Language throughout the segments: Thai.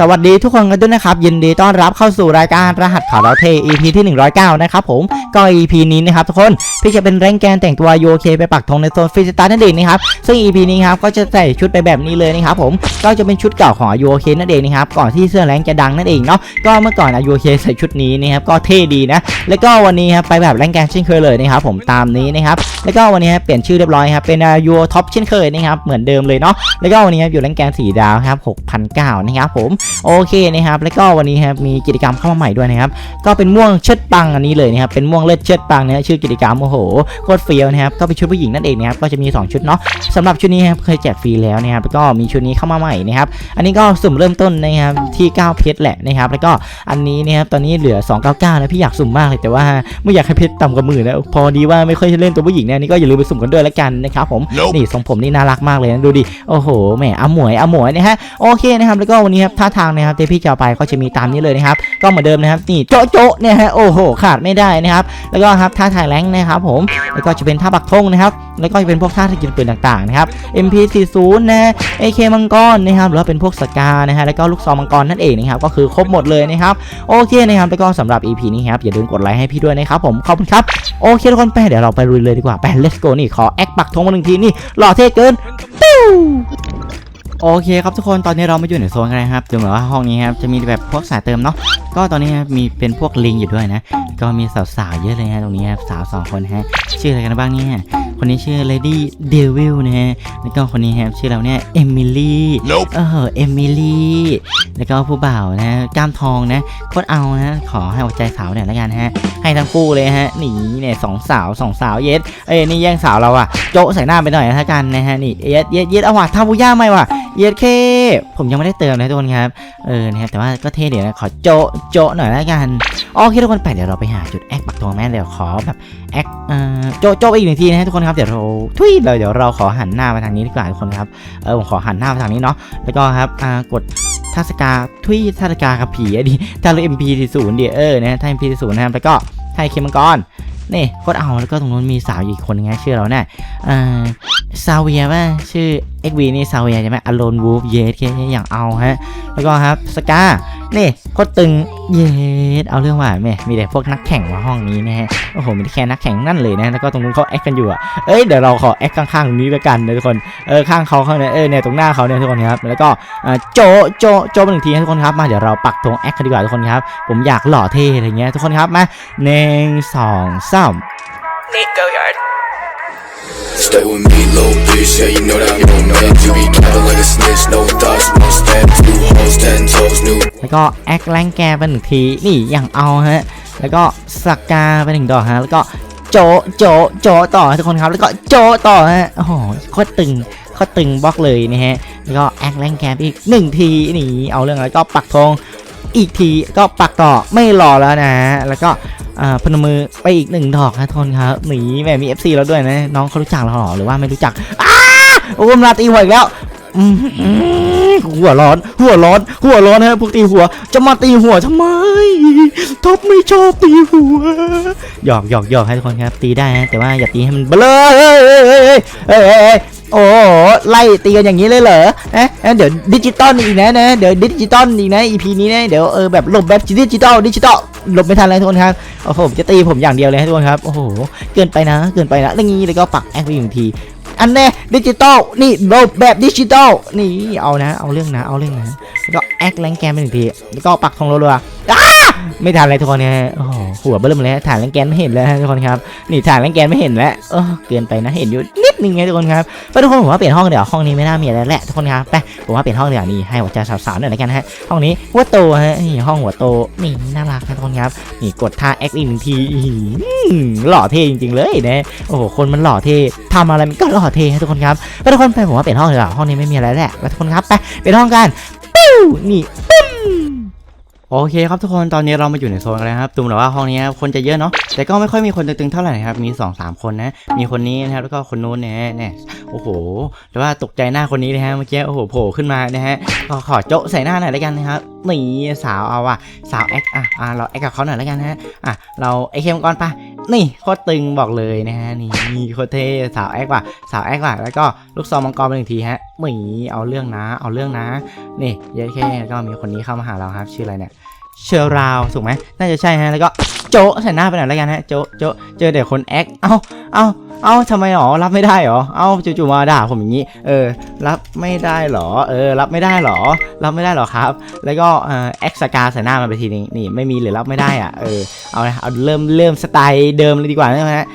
สวัสดีทุกคนกันด้วยนะครับ ยินดีต้อนรับเข้าสู่รายการรหัสข่าวเราเท EP ที่ 109 นะครับผมก็ EP นี้นะครับทุกคนพี่จะเป็นแรงแกนแต่งตัวโยเคไปปักธงในโซนฟิสตานั่นเองนะครับซึ่ง EP นี้ครับก็จะใส่ชุดไปแบบนี้เลยนะครับผมก็จะเป็นชุดเก่าของโยเคนั่นเองนะครับก่อนที่เสื้อแรงจะดังนั่นเองเนาะก็เมื่อก่อนโยเคใส่ชุดนี้นะครับก็เท่ดีนะแล้วก็วันนี้ครับไปแบบแรงแกนเช่นเคยเลยนะครับผมตามนี้นะครับแล้วก็วันนี้ครับเปลี่ยนชื่อเรียบร้อยครับเป็นยูท็อปเช่นเคยนะครับเหมือนเดิมเลยเนาะแล้วก็วันนี้อยู่แรงแกนสีดาวครับ6,009นะครับผมโอเคนะครับแล้วก็วันนี้ครับมีกิจกรรมเข้ามาใหม่ด้วยนะครับก็เป็นม่วงเชิดปังอันนี้เลยนะครับเป็นม่วงเลือดเชิดปังเนี่ยชื่อกิจกรรมโอ้โหโคตรเฟี้ยวนะครับก็เป็นชุดผู้หญิงนั่นเองนะครับก็จะมี 2 ชุดเนาะสำหรับชุดนี้ครับเคยแจกฟรีแล้วนะครับแล้วก็มีชุดนี้เข้ามาใหม่นะครับอันนี้ก็สุ่มเริ่มต้นนะครับที่9เพชรแหละนะครับแล้วก็อันนี้นะครับตอนนี้เหลือ 299นะพี่อยากสุ่มมากเลยแต่ว่าไม่อยากให้เพชรต่ำกว่าหมื่นนะพอดีว่าไม่ค่อยเล่นตัวผู้หญิงเนี่ยนี่ก็อย่าลืมไปสุ่มกันด้วยละกันนะครับผม Nope. นี่ทรงผมนี่น่ารักมากเลยนะดูดิโอ้โหแหมอาหมวยอาหมวยนะฮะโอเคนะครับแล้วก็วันนี้ครับท่าทางนะครับที่พี่จะเอาไปก็จะมีตามนี้เลยนะครับ ก็เหมือนเดิมนะครับนี่โจ๊ะโจ๊ะเนี่ยฮะโอ้โหขาดไม่ได้นะครับ แล้วก็ครับท่าถ่ายแรงนะครับผมแล้วก็จะเป็นท่าปักธงนะครับ แล้วก็จะเป็นพวกท่าที่กินปืนต่างๆนะครับ MP40 นะ AK มังกรนะครับหรือว่าเป็นพวกสกานะฮะแล้วก็ลูกซองมังกรนั่นเองนะครับก็คือครบหมดเลยนะครับโอเคนะครับแล้วก็สำหรับ EP นี้ครับอย่าลืมกดไลค์ให้พี่ด้วยนะครับผมขอบคุณครับโอเคทุกคนไปเดี๋ยวเราไปลุยเลยดีกว่าไป let's go นี่ขอแอคปักธงมาหนึ่งทีนี่หล่อเท่เกินปิ้ว โอเคครับทุกคนตอนนี้เรามาอยู่ในโซนกันนะครับดูเหมือนว่าห้องนี้ครับจะมีแบบพวกสายเติมเนาะก็ตอนนี้ครับมีเป็นพวกลิงอยู่ด้วยนะ ก็มีสาวๆเยอะเลยฮะตรงนี้ครับสาวสองคนฮะชื่ออะไรกันบ้างเนี่ยคนนี้ชื่อ Lady Devil นะฮะแล้วก็คนนี้ครับชื่อเราเนี่ยเอมิลี่ Nope. เออเอมิลี่แล้วก็ผู้บ่าวนะกล้ามทองนะโคตรเอานะขอให้หัวใจสาวเนี่ยแล้วกันฮะให้ทั้งคู่เลยฮะนี่เนี่ยสองสาวสองสาวเย็ดเอ้ยนี่แย่งสาวเราอะโจะใส่หน้าไปหน่อยนะถ้ากันนะฮะนี่เย็ดเย็ดเย็ดเอาว่ะทาบุย่าไหมวะ เย็ดเค ผมยังไม่ได้เติมนะทุกคนครับ เออนะครับแต่ว่าก็เท่เดี๋ยวนะ ขอโจะโจะหน่อยแล้วกันโอเคทุกคนไปเดี๋ยวเราไปหาจุดแอคปักตัวแม่เดี๋ยวขอแบบแอคเอ่อโจะโจะไปอีกหนึ่งทีนะฮะทุกคนครับเดี๋ยวเราทุยเลยเดี๋ยวเราขอหันหน้ามาทางนี้ดีกว่าทุกคนครับเออผมขอหันหน้ามาทางนี้เนาะแล้วก็ครับอ่ากดทัศกาทุยทัศกากับผีอะดิถ้าเรา MP ศูนย์เดียเออนะถ้า MP ศูนย์นะครับแล้วก็ให้เคมังกร นี่โคตรเอาแล้วก็ตรงนู้นมีสาวอยู่อีกคนนึงชื่อเราเนี่ยอ่าซาเวียป่ะชื่อ XV นี่ซาเวียใช่ไหมอ l ลนวูฟเยสแค่อย่างเอาฮะ แล้วก็ครับสกานี่โคตรตึงเยสเอาเรื่องว่าแม่มีแต่พวกนักแข่งมาห้องนี้นะฮะโอ้โหมีแต่แค่นักแข่งนั่นเลยนะแล้วก็ตรงนู้นเขาแอคกันอยู่อะเอ้ยเดี๋ยวเราขอแอคข้างๆตรงนี้ล้วกันนะทุกคนเออข้างเขาเขาเนี่ยเออเนี่ยตรงหน้าเขาเนี่ยทุกคนครับแล้วก็อ่าโจโจโจไปหนึ่งทีนะทุกคนครับมาเดี๋ยวเราปักธงแอคกันดีกว่าทุกคนครับ ผมอยากหล่อเท่อะไรเงี้ยทุกคนครับมาหนึ่งสองสาม Nate Goyard. Stay with me, little bitch. Yeah, you know that I'm your man. You be capping like a snitch. No thoughts, no steps. Two hoes, ten toes, new แล้วก็แอคแรงแกไปหนึ่งทีนี่อย่างเอาฮะ แล้วก็สักกาไปหนึ่งดอกฮะ แล้วก็โจะโจะโจะต่อทุกคนครับ แล้วก็โจะต่อฮะ โอ้โหโคตรตึงโคตรตึงบล็อกเลยนะฮะ แล้วก็แอคแรงแกไปอีกหนึ่งทีนี่เอาเรื่องแล้วก็ปักธง อีกทีก็ปักต่อไม่รอแล้วนะฮะแล้วก็พนมมือไปอีกหนึ่งดอกนะทุกคนครับหนีแหมมี FC แล้วด้วยนะ น้องเขารู้จักเราหรอหรือว่าไม่รู้จักอ้าโอ้มลาตีหัวอีกแล้วหัวร้อน หัวร้อน หัวร้อนนะพวกตีหัว จะมาตีหัวทำไมท็อปไม่ชอบตีหัวหยอกหยอกหยอกให้ทุกคนครับตีได้นะแต่ว่าอย่าตีให้มันเบลอเฮ้ยเฮ้ย โอ้โหไล่ตีกันอย่างนี้เลยเหรอเอ๊ะเดี๋ยวดิจิตอลอีกนะนะเดี๋ยวดิจิตอลอีกนะ EP นี้นะเดี๋ยวเออแบบหลบแบบดิจิตอลดิจิตอลหลบไม่ทันเลยทุกคนครับโอ้โหจะตีผมอย่างเดียวเลยทุกคนครับโอ้โหเกินไปนะ เกินไปนะอย่างนี้แล้วก็ปักแอคไปอีกหนึ่งที อันแน่ดิจิตอลนี่โลบแบบดิจิตอลนี่เอานะ เอาเรื่องนะ เอาเรื่องนะแล้วก็แอคแรงแกนไปหนึ่งทีแล้วก็ปักธงรัวๆอ้าไม่ทันเลยทุกคนเนี่ยโอ้โหหัวเบิ่มเลยถ่านแรงแกนไม่เห็นแล้วทุกคนครับนี่ถ่านแรงแกนไม่เห็นแล้วเออเกินไปนะเห็นอยู่นิดนึงไงทุกคนครับไปทุกคนผมว่าเปลี่ยนห้องเดี๋ยวห้องนี้ไม่น่ามีอะไรแหละทุกคนครับไปผมว่าเปลี่ยนห้องเดี๋ยวนี่ให้หัวใจสาวๆหน่อยละกันนะฮะห้องนี้หัวโตฮะนี่ห้องหัวโตนี่น่ารักนะทุกคนครับนี่กดท่าแอคอีกหนึ่งทีอื้อหือหล่อเท่จริงๆเลยนะโอ้โหคนมันหล่อเท่ทำอะไรมันก็หล่อเทให้ทุกคนครับไปทุกคนไปผมว่าเปลี่ยนห้องเลยอะห้องนี้ไม่มีอะไรแหละไปทุกคนครับไปเปลี่ยนห้องกันปิ้วนี่ปิ้มโอเคครับทุกคนตอนนี้เรามาอยู่ในโซนกันแล้วครับตูมแต่ว่าห้องนี้คคนจะเยอะเนาะแต่ก็ไม่ค่อยมีคนตึงๆเท่าไหร่นะครับมี2อสามคนนะมีคนนี้นะครับแล้วก็คนนู้นเนี่ยเนี่ยโอ้โหแต่ว่าตกใจหน้าคนนี้เลยฮะเมื่อกี้โอ้โหโผล่ขึ้นมานะฮะก็ขอโจ๊ะใส่หน้าหน่อยแล้วกันนะครับนี่สาวเอาว่ะสาวแอคอะอะเราแอคกับเขาหน่อยแล้วกันนะฮะอะเราไอเคมก่อนปะ นี่โคตรตึงบอกเลยนะฮะนี่มีโคตรเท่สาวแอคว่ะสาวแอคว่ะแล้วก็ลูกซองมังกรไปหนึ่งทีฮะหมีเอาเรื่องนะ เอาเรื่องนะ นี่เยอะแค่ก็มีคนนี้เข้ามาหาเราครับ ชื่ออะไรเนี่ยเชอราวถูกไหมน่าจะใช่ฮะแล้วก็โจะใส่หน้าไปหน่อยแล้วกันฮะโจะโจะเจอเดี๋ยวคนแอคเอ้าเอ้า เอ้าทำไมหรอรับไม่ได้หรอ เอ้าจู่ๆมาด่าผมอย่างนี้ เออ รับไม่ได้หรอ เออ รับไม่ได้หรอ รับไม่ได้หรอครับ แล้วก็เอ่อแอคสกาใส่หน้ามันไปทีนึงนี่ไม่มีหรือรับไม่ได้อะ เออ เอาละเอาเริ่มเริ่มสไตล์เดิมเลยดีกว่านะฮะ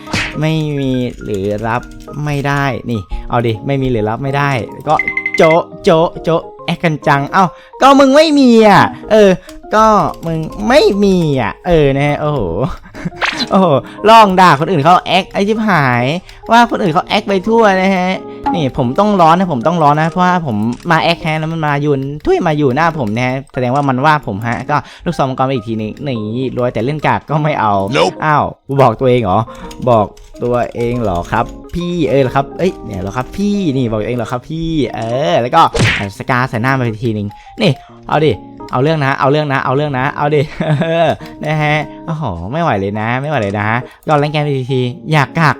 ไม่มีหรือรับไม่ได้ นี่ เอาดิ ไม่มีหรือรับไม่ได้แล้วก็โจะโจะโจะแอคกันจัง เอ้า ก็มึงไม่มีอะ เออ ก็มึงไม่มีอะ เออนะโอ้โห โอ้โหลองด่าคนอื่นเขาแอคไอชิบหาย ว่าคนอื่นเขาแอคไปทั่วนะฮะ นี่ผมต้องร้อนนะผมต้องร้อนนะ เพราะว่าผมมาแอคแฮนแล้วมันมายุนทุยมาอยู่หน้าผมนะฮะ แสดงว่ามันว่าผมฮะ ก็ลูกซองมังกรไปอีกทีนึงนี่รวยแต่เล่นกากก็ไม่เอา Nope อ้าวกูบอกตัวเองเหรอ บอกตัวเองเหรอครับพี่เออเหรอครับ เอ้ยเนี่ยเหรอครับพี่นี่บอกตัวเองเหรอครับพี่ เออ แล้วก็สกาใส่หน้ามาอีกทีนึงนี่ เอาดิ เอาเรื่องนะ เอาเรื่องนะ เอาเรื่องนะ เอาดินะฮะโอ้โหไม่ไหวเลยนะ ไม่ไหวเลยนะยอดแรงแกนไปทีทีอยากกาก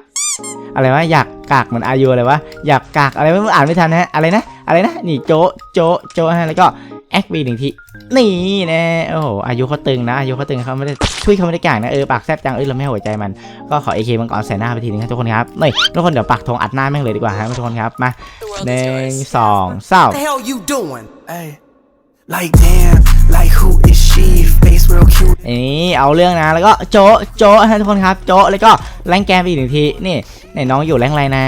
อะไรวะอยากกากเหมือนอายุอะไรวะอยากกากอะไรไม่รู้อ่านไม่ทันนะอะไรนะอะไรนะนี่โจโจโจฮะแล้วก็แอคบีหนึ่งทีนี่นะโอ้โหอายุเขาตึงนะอายุเขาตึงเขาไม่ได้ช่วยเขาไม่ได้กากนะเออปากแซบจังเอ้ยเราไม่หัวใจมันก็ขอเอเคมังกรใส่หน้าไปทีนึงครับทุกคนครับนี่ทุกคนเดี๋ยวปักธงอัดหน้าแม่งเลยดีกว่าฮะทุกคนครับมาหนึ่งสองสาม Like damn, like who is she? Face real cute. นี่เอาเรื่องนะแล้วก็โจะโจะฮะทุกคนครับโจะแล้วก็แรงแกนไปอีกหนึ่งทีนี่นี่น้องอยู่แรงอะไรนะ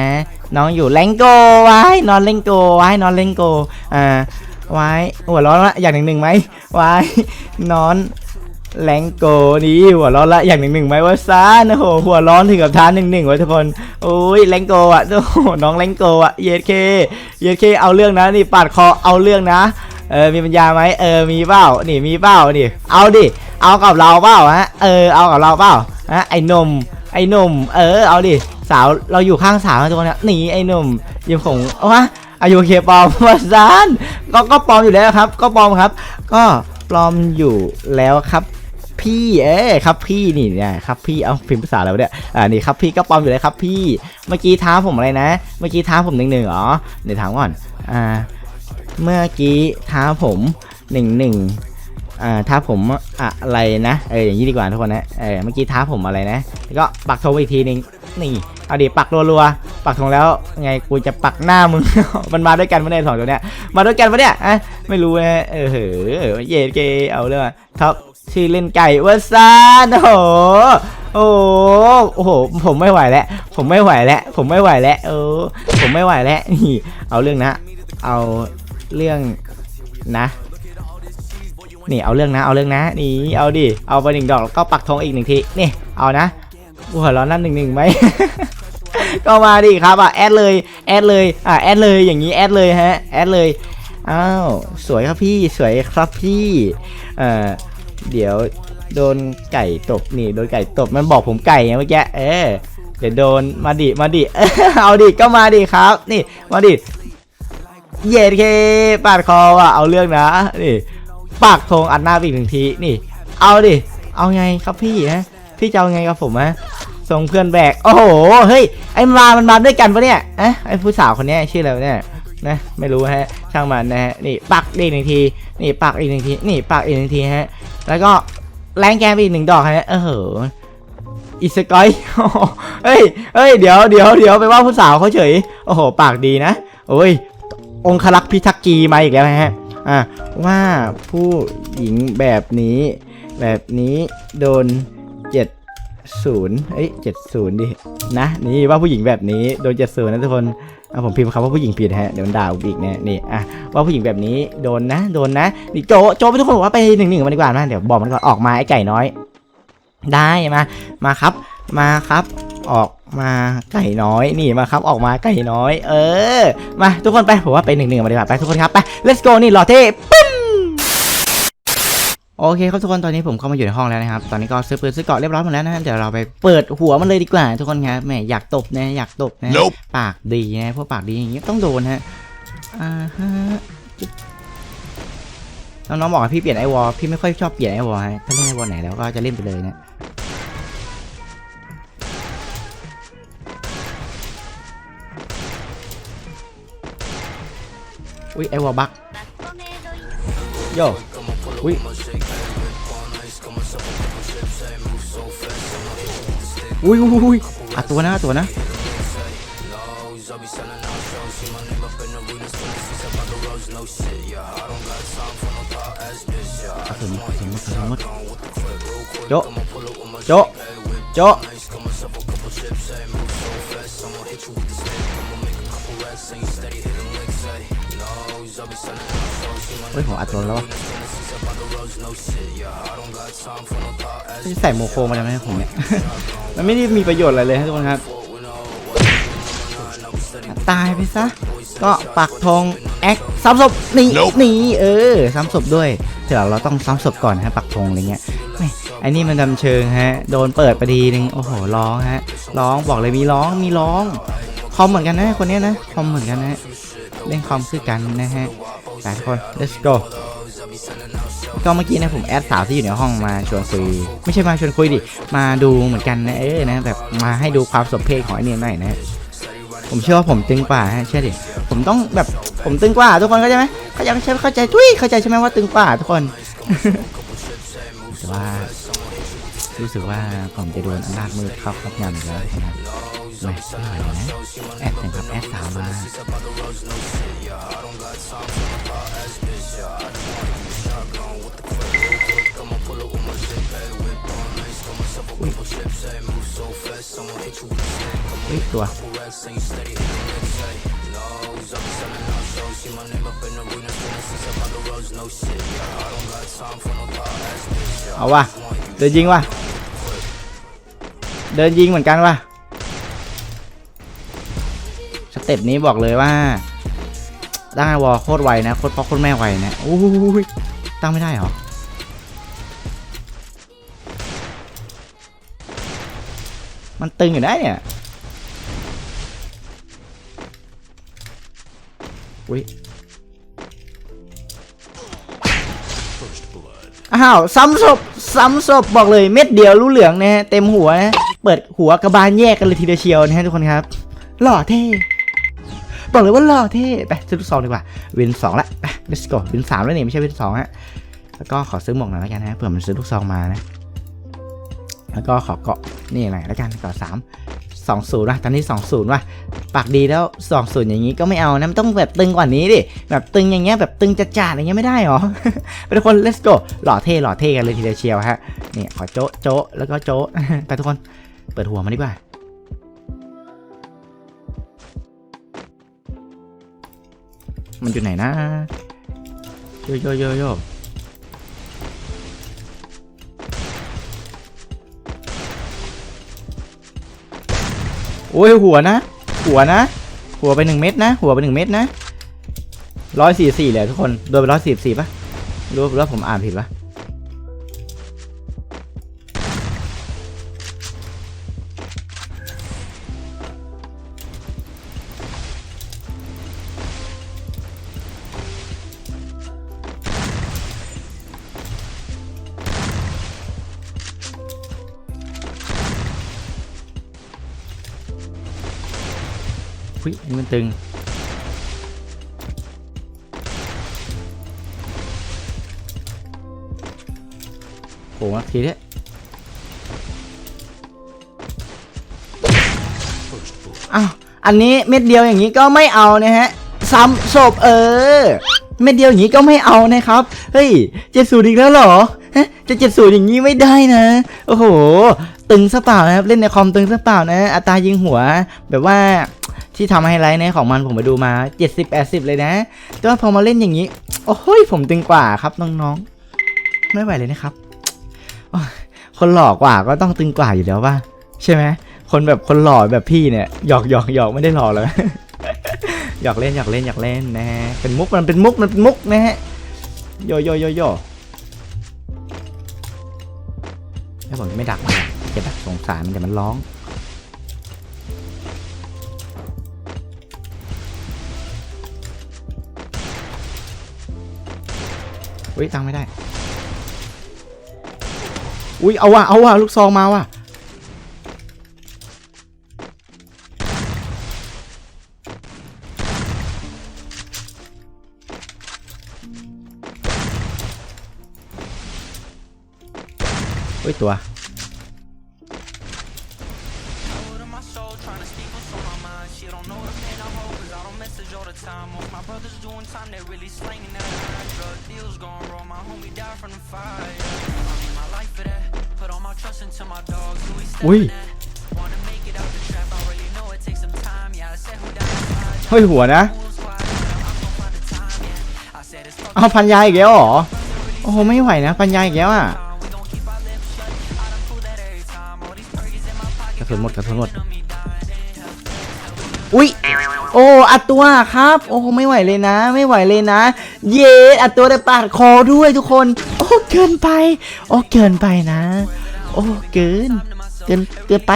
น้องอยู่แรงโกไว้นอนเล่นโกไว้นอนเล่นโกอ่าไว้หัวร้อนละอย่างหนึ่งหนึ่งไหมไว้นอนแรงโกนี่หัวร้อนละอย่างหนึ่งหนึ่งไหมวะซ่าโอ้โหหัวร้อนถึงกับท้าหนึ่งหนึ่งวะทุกคนโอ้ยแรงโกอะโอ้โหน้องแรงโกอะเยดเคเยดเคเอาเรื่องนะนี่ปาดคอเอาเรื่องนะ เออมีปัญญาไหมเออมีเปล่านี่มีเปล่านี่เอาดิ เอากับเราเปล่าฮะเออเอากับเราเปล่าฮะไอ้นมไอ้นมเออเอาดิสาวเราอยู่ข้างสาวนะทุกคนนะหนีไอ้นมยิมผงเอาวะอายุเคปลอมมาซานก็ก็ปลอมอยู่แล้วครับ ก็ปลอมครับ ก็ปลอมอยู่แล้วครับพี่เอ้ครับพี่นี่เนี่ยครับพี่เอาพิมพ์ภาษาอะไรวเนี่ยอ่านี่ครับพี่ก็ปลอมอยู่แล้วครับพี่เมื่อกี้ท้าผมอะไรนะ เมื่อกี้ท้าผมหนึ่งหนึ่งเหรอเดี๋ยวถามก่อนอ่า เมื่อกี้ท้าผมหนึ่งหนึ่งอ่าท้าผมอะไรนะเอออย่างนี้ดีกว่าทุกคนนะเออเมื่อกี้ท้าผมอะไรนะแล้วก็ปักธงอีกทีหนึ่งนี่เอาดิปักรัวๆปักธงแล้วไงกูจะปักหน้ามึง มันมาด้วยกันไม่ได้สองตัวเนี้ยมาด้วยกันปะเนี่ยอะไม่รู้นะเออเหอเยเกเอาเรื่องท็อปชื่อเล่นไก่เวอร์ซานโอ้โหโอ้โหโอ้โหผมไม่ไหวแล้วผมไม่ไหวแล้วผมไม่ไหวแล้วเออผมไม่ไหวแล้วนี่เอาเรื่องนะเอา เรื่องนะนี่เอาเรื่องนะเอาเรื่องนะนี่เอาดิเอาไปหนึ่งดอกแล้วก็ปักธงอีกหนึ่งทีนี่เอานะหัวร้อนนั่นหนึ่งหนึ่งไหมก็มาดิครับอะแอดเลยแอดเลยอะแอดเลยอย่างนี้แอดเลยฮะแอดเลยอ้าวสวยครับพี่สวยครับพี่เอ่อเดี๋ยวโดนไก่ตบนี่โดนไก่ตบมันบอกผมไก่ไงเมื่อกี้เออเดี๋ยวโดนมาดิมาดิเอาดิก็มาดิครับ นี่มาดิ เย็ดเคปาดคอว่ะเอาเรื่องนะนี่ปากธงอัดหน้าอีกหนึ่งทีนี่ เอาดิ เอาไงครับพี่ฮะพี่จะเอาไงกับผมฮะส่งเพื่อนแบกโอ้โหเฮ้ยไอ้มามันมาด้วยกันปะเนี่ยเอะไอ้ผู้สาวคนนี้ชื่ออะไรเนี่ยนะไม่รู้ฮะช่างมันนะฮะนี่ปักอีกหนึ่งทีนี่ปักอีกหนึ่งทีนี่ปักอีกหนึ่งทีฮะแล้วก็แรงแกนไปอีกหนึ่งดอกฮะเออเหออีสกอยเฮ้ยเฮ้ยเดี๋ยวเดี๋ยวเดี๋ยวไปว่าผู้สาวเขาเฉยโอ้โหปากดีนะโอ้ย องคลักษ์พิทักกีมาอีกแล้วนะฮะอะว่าผู้หญิงแบบนี้ แบบนี้โดนเจ็ดศูนย์เอ้ยเจ็ดศูนย์ดินะนี่ว่าผู้หญิงแบบนี้โดนเจ็ดศูนย์นะทุกคนอะผมพิมพ์คำว่าผู้หญิงผิดฮะเดี๋ยวมันด่าอีกนะนี่อะว่าผู้หญิงแบบนี้โดนนะโดนนะนี่โจโจไปทุกคนบอกว่าไปหนึ่งหนึ่งมันดีกว่านะเดี๋ยวบอกมันก่อนออกมาไอ้ไก่น้อย ได้มามาครับมาครับ ออก มาไก่น้อยนี่มาครับออกมาไก่น้อย เออ มาทุกคนไปผมว่าไปหนึ่งหนึ่งมาดีกว่าไปทุกคนครับไป let's go นี่รอเท่ปึ้มโอเคครับทุกคนตอนนี้ผมเข้ามาอยู่ในห้องแล้วนะครับ ตอนนี้ก็ซื้อปืนซื้อเกราะเรียบร้อยหมดแล้วนะเดี๋ยวเราไปเปิดหัวมันเลยดีกว่า ทุกคนครับแหมอยากตบนะอยากตบนะ Nope ปากดีนะพวกปากดีอย่างงี้ต้องโดนฮะอ่าฮะน้องๆบอกว่าพี่เปลี่ยนไอวอลพี่ไม่ค่อยชอบเปลี่ยนไอวอลฮะถ้าเล่นไอวอลไหนแล้วก็จะเล่นไปเลยนะ อุ้ยไอวอบักโยอุ้ยอุ้ยอุ้ยอุ้ยอัดตัวนะตัวนะอัดตัวนี้อัดตัวนี้อัดตัวนี้โจโจะโจ เฮ้ยผมอัดตัวแล้ววะจะใส่โมโคมาทำไมให้ผมเนี่ย มันไม่ได้มีประโยชน์อะไรเลยครับทุกคนครับ ตายไปซะ ก็ปักธงแอคซ้ำศพหนี่นี่เออซ้ำศพด้วยเดี๋ยวเราต้องซ้ำศพก่อนฮะปักธงอะไรเงี้ยไม่ไอ้นี่มันดำเชิงฮะ โดนเปิดไปทีนึง โอ้โห ร้องฮะ ร้องบอกเลยมีร้อง มีร้อง คอมเหมือนกันนะคนเนี้ยนะ คอมเหมือนกันนะ เล่นคอมคือกันนะฮะ หลายคน let's go ก็เมื่อกี้นะผมแอดสาวที่อยู่ในห้องมาชวนคุย ไม่ใช่มาชวนคุยดิ มาดูเหมือนกันนะเออนะแบบมาให้ดูความสมเพศของไอเนี่ยหน่อยนะผมเชื่อว่าผมตึงกว่าฮะเชื่อดิผมต้องแบบผมตึงกว่าทุกคนเข้าใจไหมเข้าใจใช่เข้าใจทุยเข้าใจใช่ไหมว่าตึงกว่าทุกคนแต่ว่ารู้สึกว่าผมจะโดนอำนาจมืดเข้าครอบงำแล้วนะครับ ไม่ไม่ไหวแล้วนะแอดถึงครับแอด เอาว่ะเดินยิงว่ะเดินยิงเหมือนกันว่ะสเต็ปนี้บอกเลยว่าตั้งวอลโคตรไวนะโคตรพ่อโคตรแม่ไวนะอู้ยตั้งไม่ได้เหรอมันตึงอยู่ได้เนี่ยอุ้ยอ้าวซ้ำศพซ้ำศพบอกเลยเม็ดเดียวรู้เหลืองนะฮะเต็มหัวนะเปิดหัวกระบาลแยกกันเลยทีเดียวเชียวนะฮะทุกคนครับ หล่อเท่ บอกเลยว่าหล่อเท่ไปซื้อลูกซองดีกว่าวินสองละไป let's go วินสามแล้วนี่ไม่ใช่วินสองฮะแล้วก็ขอซื้อหมวกหน่อยแล้วกันนะเผื่อมันซื้อลูกซองมานะ แล้วก็ขอเกาะนี่หน่อยแล้วกันเกาะสามสองศูนย์ว่ะตอนนี้สองศูนย์ว่ะปากดีแล้วสองศูนย์อย่างนี้ก็ไม่เอานะมันต้องแบบตึงกว่านี้ดิแบบตึงอย่างเงี้ยแบบตึงจัดๆอย่างเงี้ยไม่ได้หรอไปทุกคน let's go หล่อเท่หล่อเท่กันเลยทีเดียวเชียวฮะนี่ขอโจ๊ะโจ๊ะแล้วก็โจ๊ะไปทุกคนเปิดหัวมาดีกว่า มันอยู่ไหนนะโยโยโยโยโอ้ยหัวนะ หัวนะ หัวไปหนึ่งเม็ดนะ หัวไปหนึ่งเม็ดนะร้อยสี่สี่เลยทุกคน โดนไปร้อยสี่สี่ปะรู้ว่าผมอ่านผิดปะ โผล่มาทีเนี้ยอ้าวอันนี้เม็ดเดียวอย่างนี้ก็ไม่เอานะฮะซ้ำศพเออ เม็ดเดียวอย่างนี้ก็ไม่เอานะครับ เฮ้ยเจ็ดสูตรอีกแล้วเหรอฮะจะเจ็ดสูตรอย่างนี้ไม่ได้นะ โอ้โห ตึงซะเปล่านะครับ เล่นในคอมตึงซะเปล่านะ อัตรายิงหัว แบบว่าที่ทำไฮไลท์ในของมันผมไปดูมา 70 80 เลยนะ แต่ว่าพอมาเล่นอย่างนี้ โอ้โหยผมตึงกว่าครับน้องๆ ไม่ไหวเลยนะครับ คนหล่อกว่าก็ต้องตึงกว่าอยู่แล้วป่ะใช่ไหมคนแบบคนหล่อแบบพี่เนี่ยหยอกหยอกหยอกไม่ได้หล่อเลยหยอกเล่นหยอกเล่นหยอกเล่นนะฮะเป็นมุกมันเป็นมุกมันเป็นมุกนะฮะโยโยโยโยแล้วผมไม่ดักมันจะดักสงสารมันแต่มันร้องอุ้ยตังไม่ได้ อุ้ยเอาว่ะเอาว่ะลูกซองมาว่ะเฮ้ยตัว อุ้ยเฮ้ยหัวนะ เอาพันยาอีกแล้วเหรอ โอ้โหไม่ไหวนะ พันยาอีกแล้วอะกระสุนหมดกระสุนหมด อุ้ยโอ้อัดตัวครับ โอ้ไม่ไหวเลยนะ ไม่ไหวเลยนะ เย้อัดตัวได้ปาดคอด้วยทุกคน โอ้เกินไป โอ้เกินไปนะ โอ้เกิน เกินเกินไป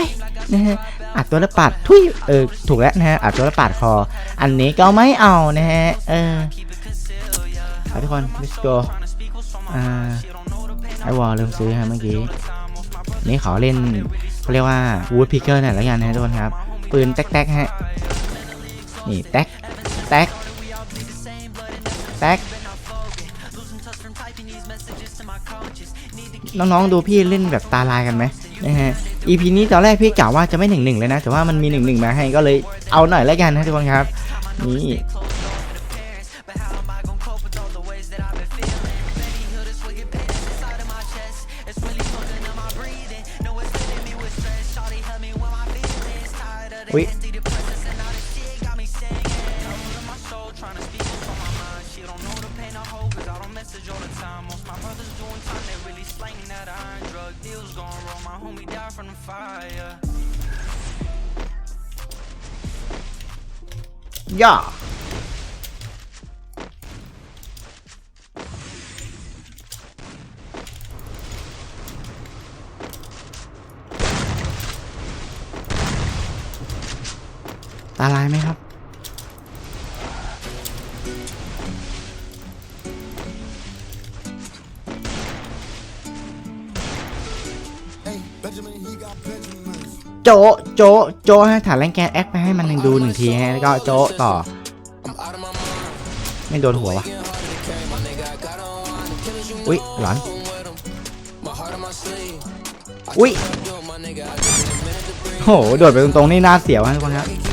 นะฮะอัดตัวล้วปาดทุยเออถูกแล้วนะฮะอัดตัวล้วปาดคอ อันนี้ก็ไม่เอานะฮะเออไปทุกคน let's go อ่าไอวอลลืมซื้อฮะเมื่อกี้นี่ขอเล่นเขาเรียกว่า wood picker หน่อยแล้วกันนะทุกคนครับ ปืนแต๊กๆฮะนี่แต๊กแต๊กแต๊กน้องๆดูพี่เล่นแบบตาลายกันไหมนะฮะ EP นี้ตอนแรกพี่กล่าวว่าจะไม่หนึ่งหนึ่งเลยนะ แต่ว่ามันมีหนึ่งหนึ่งมาให้ก็เลยเอาหน่อยแล้วกันนะทุกคนครับ นี่อุ้ย ย่าตาลายไหมครับ โจะโจะโจะให้ฐานแรงแกนแอคไปให้มันหนึ่งดูหนึ่งทีฮะแล้วก็โจะต่อ ไม่โดนหัววะอุ้ยหลอนอุ้ยโหโดดไปตรงๆนี่น่าเสียวฮะทุกคนครับ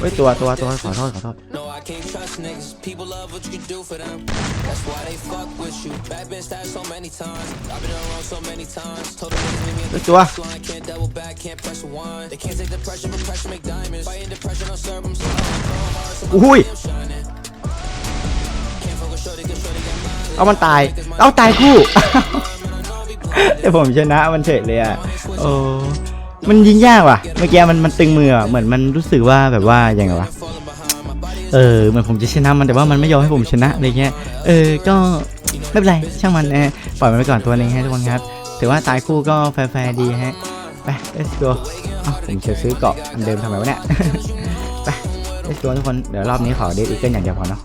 เฮ้ยตัวตัวตัวขอโทษขอโทษ No, I can't trust niggas. People love what you can do for them. That's why they fuck with you. Bad been stabbed so many times. I've been around so many times. Told them niggas meet me at เฮ้ย the ตัว finish line. Can't double back, can't press rewind. They can't take the pressure, but pressure make diamonds. Fighting depression, don't serve them. So I'm going hard, so my อุ้ย I'm shining. Can't focus, shorty, cause shorty got mine. เอามันตาย เอาตายคู่แต่ผมชนะมันเฉยเลยอะโอ้ มันยิงยากว่ะ เมื่อกี้มันมันตึงมืออะเหมือนมันรู้สึกว่าแบบว่าอย่างไงวะ เออเหมือนผมจะชนะมันแต่ว่ามันไม่ยอมให้ผมชนะอะไรเงี้ย เออ ก็ไม่เป็นไรช่างมันนะฮะปล่อยมันไปก่อนตัวหนึงฮะทุกคนครับ ถือว่าตายคู่ก็แฟร์ๆดีฮะ ไป let's go อ้าผมจะซื้อเกาะอันเดิมทำไมวะเนี่ย ไป let's go ทุกคน เดี๋ยวรอบนี้ขอเดทอีเกิลอย่างเดียวพอเนาะ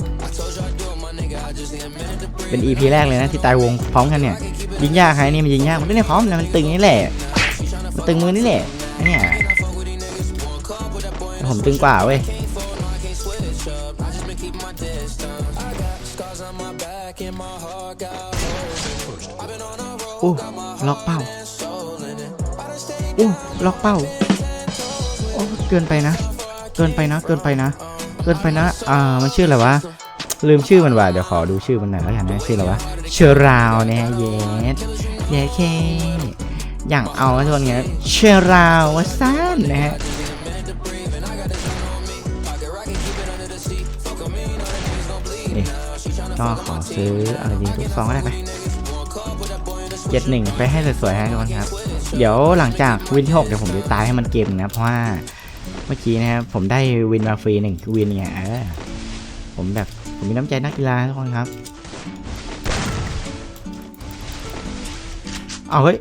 เป็น EP แรกเลยนะที่ตายวงพร้อมกันเนี่ย ยิงยากใครนี่มันยิงยากมันไม่ได้พร้อมนะมันตึงนี่แหละ ตึงมือนี่แหละเนี่ยผมตึงกว่าเว้ยอู้ล็อกเป้าอู้ล็อกเป้าโอ้เกินไปนะ เกินไปนะ เกินไปนะ เกินไปนะ อ่า มันชื่ออะไรวะ ลืมชื่อมันว่ะ เดี๋ยวขอดูชื่อมันหน่อยแล้วกันนะ ชื่ออะไรวะ เชอราวเนี่ยเยสเยสเค อย่างเอาทุกคนเนี่ยเชราวซานนะฮะนี่ก็ขอซื้ออะไรดีทุกซองก็ได้ไปเจ็ดหนึ่งไปให้สวยๆฮะทุกคนครับ เดี๋ยวหลังจากวินที่หกเดี๋ยวผมจะตายให้มันเกมหนึ่งนะ เพราะว่าเมื่อกี้นะครับผมได้วินมาฟรีหนึ่งวินเนี่ยเออผมแบบผมมีน้ำใจนักกีฬาทุกคนครับ เอาเฮ้ย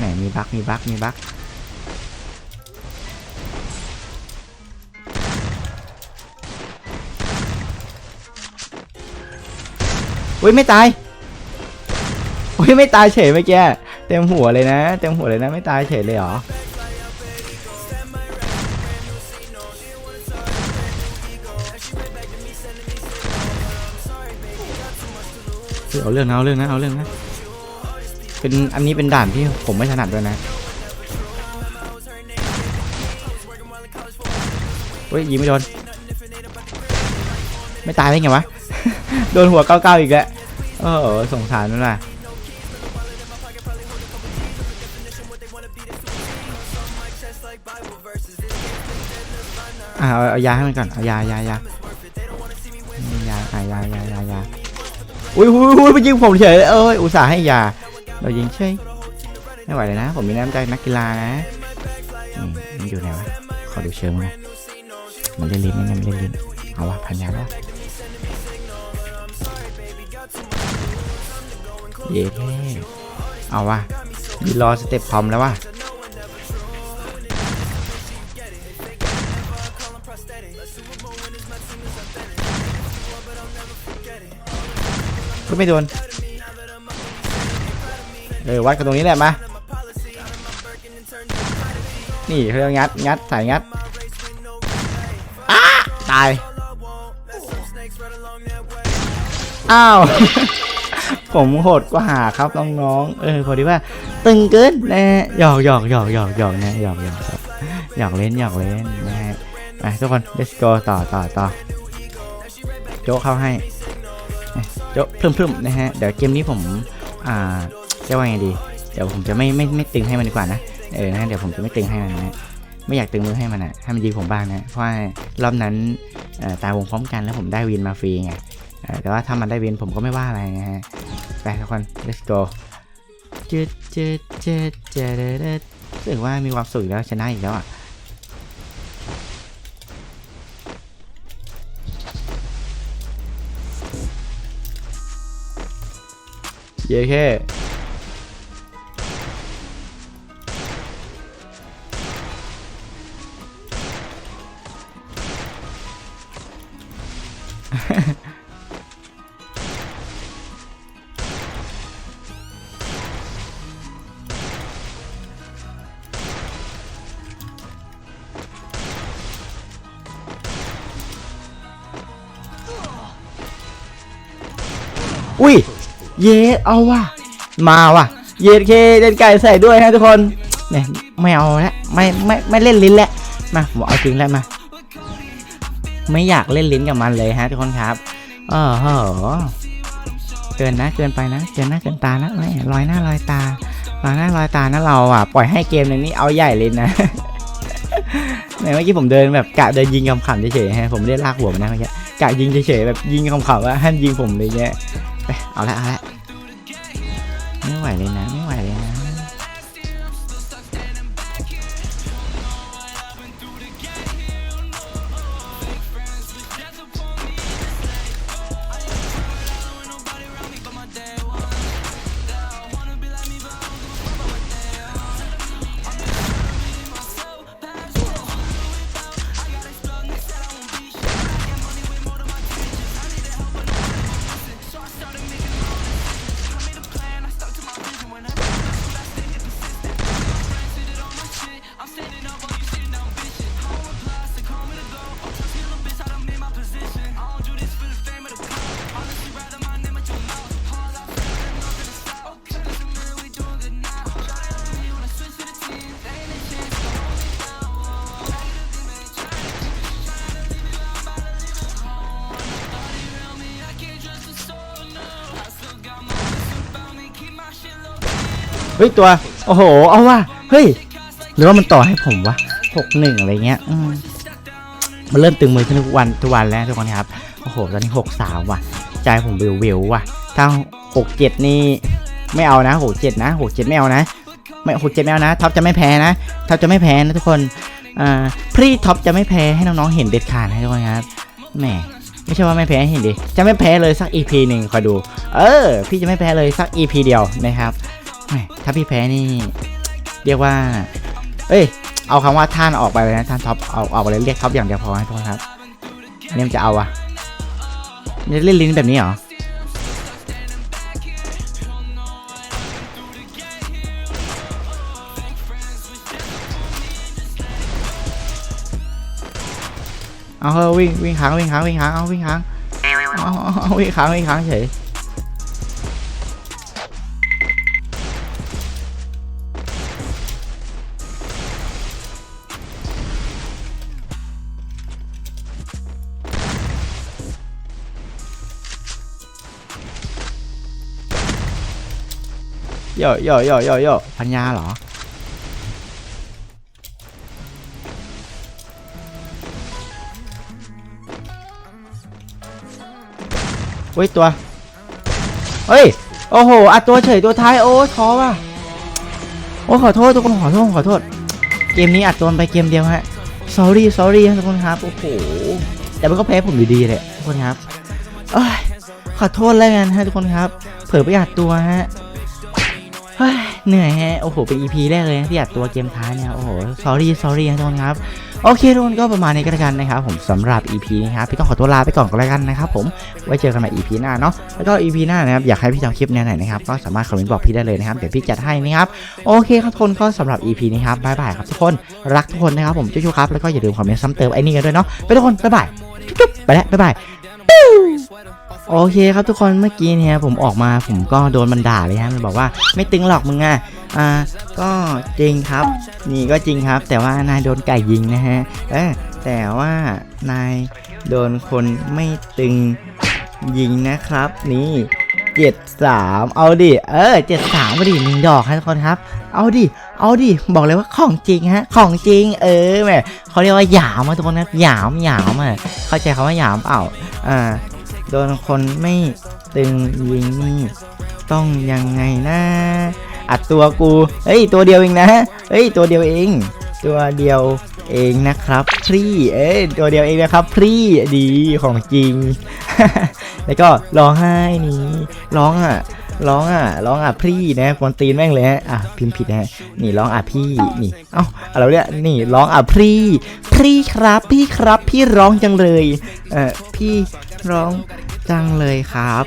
ไหนมีบั๊กมีบั๊กมีบั๊กอุ้ยไม่ตายอุ้ยไม่ตายเฉยเมื่อกี้เต็มหัวเลยนะเต็มหัวเลยนะไม่ตายเฉยเลยเหรอเอาเรื่องนะเอาเรื่องนะเอาเรื่องนะ เป็นอันนี้เป็นด่านที่ผมไม่ถนัดด้วยนะเฮ้ยยิงไม่โดน ไม่ตายได้ไงวะ โดนหัวเก้าเก้าอีกแล้วเออสงสารนั่นแหละอะเอาเอายาให้มันก่อนเอายายายายายายายายาอุ้ยอุ้ยอุ้ยไปยิงผมเฉยเอ้ยอุตส่าห์ให้ยา เรายิงเฉยไม่ไหวเลยนะ ผมมีน้ำใจนักกีฬานะมันอยู่ไหนวะขอดูเชิงมันหน่อยมันเล่นลิ้นไหมเนี่ยมันเล่นลิ้นเอาวะพันยาแล้วเย้เอาวะมีรอสเต็ปพร้อมแล้ววะก็ไม่โดน เออวัดกันตรงนี้แหละมานี่เขาเรียกงัดงัดสายงัดอ้าตายอ้าวผมโหดกว่าครับน้องๆ เออพอดีว่าตึงเกินนะหยอกหยอกหยอกหยอกหยอกนะหยอกหยอกหยอกเล่นหยอกเล่นนะฮะไปทุกคน let's go ต่อต่อต่อโจ๊กเข้าให้โจ๊กพรึ่มๆนะฮะ เดี๋ยวเกมนี้ผมอ่า จะว่าไงดี เดี๋ยวผมจะไม่ไม่ไม่ตึงให้มันดีกว่านะ เออนะเดี๋ยวผมจะไม่ตึงให้มันนะไม่อยากตึงมือให้มันอะให้มันยิงผมบ้างนะ เพราะว่ารอบนั้นเออตายวงพร้อมกันแล้วผมได้วินมาฟรีไงเออแต่ว่าถ้ามันได้วินผมก็ไม่ว่าอะไรนะฮะ ไปทุกคน let's go เจ็ดเจ็ดเจ็ดเจ็ดเจ็ดรู้สึกว่ามีความสุขแล้วชนะอีกแล้วอะเย้แค่ อุ้ย เยสเอาว่ะ มาว่ะ เยสเคเล่นไก่ใส่ด้วยฮะทุกคนเนี่ยไม่เอาแล้วไม่ไม่ไม่เล่นลิ้นแล้วมาผมเอาจริงแล้วมา ไม่อยากเล่นลิ้นกับมันเลยฮะทุกคนครับเออเหอเกินนะเกินไปนะเกินหน้าเกินตานะไม่ลอยหน้าลอยตาลอยหน้าลอยตานะเราอะปล่อยให้เกมนึ่งนี้เอาใหญ่เลยนะไหนเมื่อกี้ผมเดินแบบกะเดินยิงคำๆเฉยๆฮะผมไม่ได้ลากหัวมันนะเมื่อกี้กะยิงเฉยๆแบบยิงคำๆว่าห้ามยิงผมเลยเนี่ยไปเอาละเอาละไม่ไหวเลยนะไม่ไหวเลยนะ ฮ้ยตัว โอ้โห เอาว่ะ เฮ้ย หรือว่ามันต่อให้ผมวะหกหนึ่งอะไรเงี้ย อืมมันเริ่มตึงมือขึ้นทุกวันทุกวันแล้วทุกคนครับ โอ้โห ตอนนี้หกสามว่ะ ใจผมวิววิวว่ะ ถ้าหกเจ็ดนี่ไม่เอานะหกเจ็ดนะหกเจ็ดไม่เอานะ ไม่หกเจ็ดไม่เอานะ ท็อปจะไม่แพ้นะ ท็อปจะไม่แพ้นะทุกคน อ่า พรีท็อปจะไม่แพ้ให้น้องๆเห็นเด็ดขาดนะทุกคนครับ แหมไม่ใช่ว่าไม่แพ้เห็นดิ จะไม่แพ้เลยสัก EP หนึ่งคอยดู เออ พี่จะไม่แพ้เลยสัก EP เดียวนะครับ ถ้าพี่แพ้นี่ เรียกว่า เอ้ย เอาคำว่าท่านออกไปเลยนะท่านท็อปเอาออกไปเลยเรียกท็อปอย่างเดียวพอให้ทุกครับอันนี้มันจะเอาอะมันจะเล่นลิ้นแบบนี้เหรอเอาเฮ้วิ่งวิ่งค้างวิ่งค้างวิ่งค้างเอาวิ่งค้างเอาเอาเอาวิ่งค้างวิ่งค้างเฉย โยโยโยโยโยพันยาเหรอ เฮ้ย ตัว เฮ้ย โอ้โหอัดตัวเฉยตัวท้าย โอ้ท้อว่ะ โอ้ขอโทษทุกคนขอโทษขอโทษ เกมนี้อัดตัวไปเกมเดียวฮะ sorry sorry ทุกคนครับ โอ้โห แต่มันก็แพ้ผมอยู่ดีเลยทุกคนครับอขอโทษแล้วกันฮะทุกคนครับ เผลอไปอัดตัวฮะ เหนื่อยฮะ โอ้โห เป็น EP แรกเลยที่อัดตัวเกมท้ายเนี่ย โอ้โห sorry sorry ทุกคนครับ โอเคทุกคนก็ประมาณนี้ก็แล้วกันนะครับผมสำหรับ EP นี้ครับ พี่ต้องขอตัวลาไปก่อนก็แล้วกันนะครับผม ไว้เจอกันใหม่ EP หน้าเนาะ แล้วก็ EP หน้านะครับ อยากให้พี่ทำคลิปแนวไหนนะครับ ก็สามารถคอมเมนต์บอกพี่ได้เลยนะครับ เดี๋ยวพี่จัดให้นะครับ โอเคครับทุกคนก็สำหรับ EP นี้ครับ บ๊ายบายครับทุกคน รักทุกคนนะครับผมจุ๊บๆครับ แล้วก็อย่าลืมคอมเมนต์ซ้ำเติมไอ้นี่กันด้วยเนาะ ไปทุกคน บ๊ายบาย จุ๊บๆไปแล้วบ๊ายบาย โอเคครับทุกคนเมื่อกี้เนี่ยผมออกมาผมก็โดนมันด่าเลยฮะมันบอกว่าไม่ตึงหรอกมึงอะอ่าก็จริงครับ นี่ก็จริงครับ แต่ว่านายโดนไก่ยิงนะฮะเออแต่ว่านายโดนคนไม่ตึงยิงนะครับ นี่เจ็ดสามเอาดิเออเจ็ดสามมาดิหนึ่งดอกครับทุกคนครับ เอาดิเอาดิบอกเลยว่าของจริงฮะ ของจริง เออแหมเขาเรียกว่าหยามมาทุกคนนะหยามหยามอะเข้าใจคำว่าหยามเปล่าอ่า โดนคนไม่ตึงยิงนี่ ต้องยังไงนะ อัดตัวกู เฮ้ย ตัวเดียวเองนะ เฮ้ย ตัวเดียวเอง ตัวเดียวเองนะครับพรี่เอ้ยตัวเดียวเองนะครับพรี่ดีของจริง แล้วก็ร้องไห้นี่ร้องอะร้องอะร้องอะพี่นะกวนตีนแม่งเลยฮะอะพิมพ์ผิดนะฮะนี่ร้องอะพี่นี่เอ้าอะไรเนี่ยนี่ร้องอะพี่พี่ครับพี่ครับ พี่ร้องจังเลยเออพี่ ร้องจังเลยครับ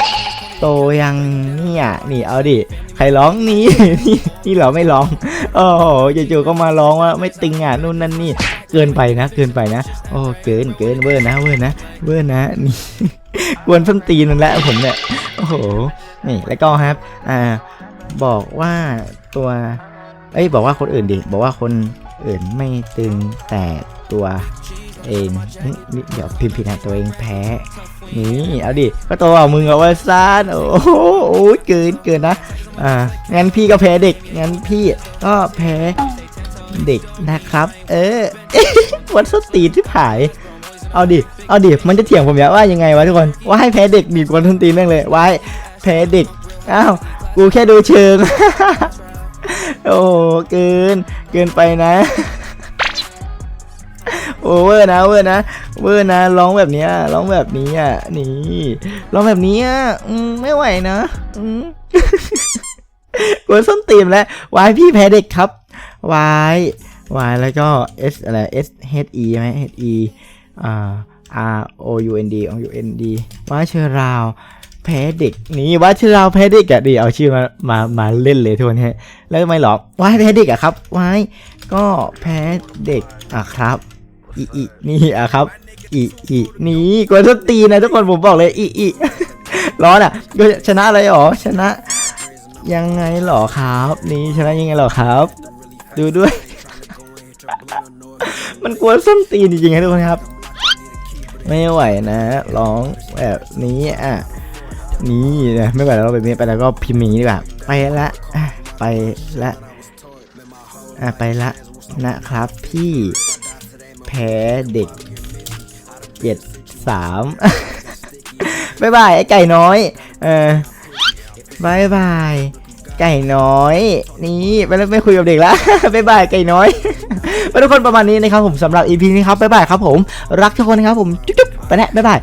โตยังเนี่ยนี่เอาดิใครร้องนี่นี่นี่เหราไม่ร้องโอ้โหจู่ๆก็มาร้องว่าไม่ตึงอะนู่นนั่นนี่ เกินไปนะ เกินไปนะ โอ้เกินเกินเวอร์นะเวอร์นะเวอร์นะนี่กวนส้นตีนันแล้วผมเนี่ยโอ้โหนี่แล้วก็ครับ อ่า บอกว่าตัว เอ้ยบอกว่าคนอื่นดิบอกว่าคนอื่นไม่ตึงแต่ตัวเองนี่เดี๋ยวพิมพ์ผิดนะตัวเองแพ้ นี่เอาดิก็ตัวเอามึงเอาไว้ซ่านโอ้โหโอ้ยเกินเกินนะอ่างั้นพี่ก็แพ้เด็กงั้นพี่ก็แพ้เด็กนะครับ เออวันสตีที่ผาย เอาดิเอาดิมันจะเถียงผมอย่าว่ายังไงวะทุกคนว่าให้แพ้เด็กดีกว่าทุนตีนแม่งเลยว่าให้แพ้เด็กอ้าวกูแค่ดูเชิงโอ้เกินเกินไปนะ โอเวอร์นะเวอร์นะเวอร์นะร้องแบบเนี้ยร้องแบบนี้อะนี่ร้องแบบนี้อะไม่ไหวนะกวนส้นตีมแล้ววายพี่แพ้เด็กครับวายวายแล้วก็ S อะไร S H E ไหม H E อ่า R O U N D O U N D ว่าเชอราวแพ้เด็กนี่ว่าเชอราวแพ้เด็กอะดิเอาชื่อมามามาเล่นเลยทุกคนฮะแล้วไม่หรอกวาแพ้เด็กอะครับวายก็แพ้เด็กอะครับ อีอีนี่อะครับอีอีนี่กวนส้นตีนนะทุกคนผมบอกเลยอีอีร้อนอะก็ชนะอะไรหรอชนะ ยังไงหรอครับ นี่ชนะยังไงหรอครับ ดูด้วย มันกวนส้นตีนจริงๆครับทุกคนครับ ไม่ไหวนะร้องแบบนี้อะนี่นะไม่ไหวแล้วแบบนี้ไปแล้วก็พิมพ์นี้ดีกว่าไปละไปละอะไปละนะครับพี่ พ้เด็กเจ็ดสามบ๊ายบายไอ้ไก่น้อย เออบายบาย ไก่น้อย นี่ไปแล้วไม่คุยกับเด็กแล้วบ๊ายบายไก่น้อยไปทุกคนประมาณนี้นะครับผมสำหรับ EP นี้ครับบ๊ายบายครับผม รักทุกคนนะครับผม จุ๊บๆไปแล้วบ๊ายบาย